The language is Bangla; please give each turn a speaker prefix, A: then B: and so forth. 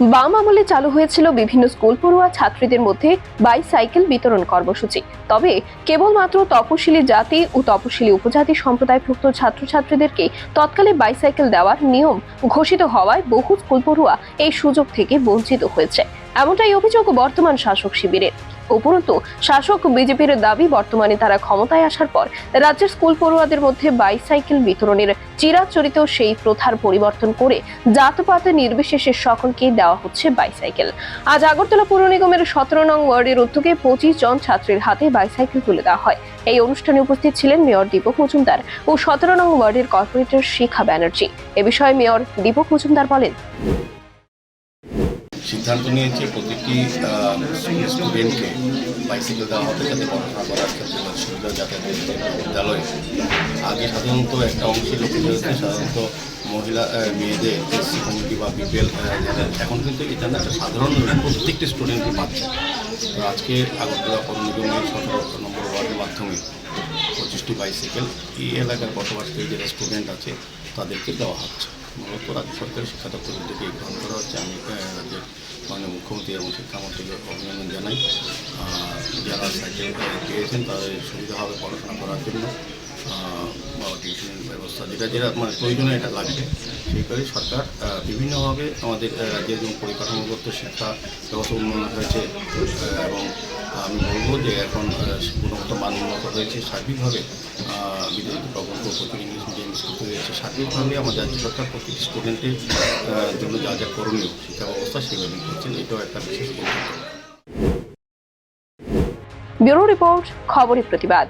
A: বাম আমলে চালু হয়েছিল বিভিন্ন স্কুল পড়ুয়া ছাত্রীদের মধ্যে বাইসাইকেল বিতরণ কর্মসূচি। তবে কেবলমাত্র তপশিলি জাতি ও তপশিলি উপজাতি সম্প্রদায়ভুক্ত ছাত্রছাত্রীদেরকে তৎকালে বাইসাইকেল দেওয়ার নিয়ম ঘোষিত হওয়ায় বহু স্কুল পড়ুয়া এই সুযোগ থেকে বঞ্চিত হয়েছে। এমনটাই অভিযোগ বর্তমান শাসক শিবিরের। উপরন্তু, শাসক বিজেপির দাবি, বর্তমানে তারা ক্ষমতায় আসার পর রাজ্যের স্কুল পড়ুয়াদের মধ্যে বাইসাইকেল বিতরণের চিরাচরিত সেই প্রথার পরিবর্তন করে জাতপাত নির্বিশেষে সকলকে দেওয়া হচ্ছে বাইসাইকেল। আজ আগরতলা পৌর নিগমের সতেরো নং ওয়ার্ডের উদ্যোগে পঁচিশ জন ছাত্রীর হাতে বাইসাইকেল তুলে দেওয়া হয়। এই অনুষ্ঠানে উপস্থিত ছিলেন মেয়র দীপক মজুমদার ও সতেরো নং ওয়ার্ডের কর্পোরেটর শিখা ব্যানার্জি। এ বিষয়ে মেয়র দীপক মজুমদার বলেন।
B: সিদ্ধান্ত নিয়েছে প্রতিটি স্টুডেন্টকে বাইসাইকেল দেওয়া হবে যাতে পড়াশোনা করার ক্ষেত্রে সুবিধা যাতায়াতের বিদ্যালয়ে। আগে সাধারণত একটা অংশের লোকের হয়েছে সাধারণত মহিলা মেয়েদের এসসি কমিটি বা বিপিএল এখন কিন্তু এটা না, একটা সাধারণ প্রত্যেকটি স্টুডেন্টকে পাচ্ছে। তো আজকে আগরতলা পৌর নিগমের সতেরো নম্বর ওয়ার্ডের মাধ্যমে পঁচিশটি বাইসাইকেল এই এলাকার বসবাসকারী যারা স্টুডেন্ট আছে, তাদেরকে দেওয়া হচ্ছে। মূলত রাজ্য সরকারের শিক্ষা দপ্তরের উদ্যোগে হচ্ছে আমি রাজ্যের মাননীয় মুখ্যমন্ত্রী এবং শিক্ষামন্ত্রীকে অভিনন্দন জানাই। যারা সাইকেল পেয়েছেন, তাদের সুবিধা হবে পড়াশোনা করার জন্য বা টিউশন ব্যবস্থা যেটা যেটা মানে প্রয়োজনে এটা লাগবে। সেই করে সরকার বিভিন্নভাবে আমাদের রাজ্যের যে পরিকাঠামোগত শিক্ষা ব্যবস্থা উন্নয়ন হয়েছে এবং আমি বলব যে এখন গুণগত মান উন্নত হয়েছে। সার্বিকভাবে বিদ্যুৎ প্রকল্প প্রচুর ইংলিশ মিডিয়াম স্কুল হয়েছে। সার্বিকভাবে আমাদের রাজ্য সরকার প্রতিটি স্টুডেন্টের জন্য যা যা করণীয় শিক্ষা ব্যবস্থা সেভাবেই করছেন। এটাও একটা বিশেষ
A: ব্যুরো রিপোর্ট, খবরের প্রতিবাদ।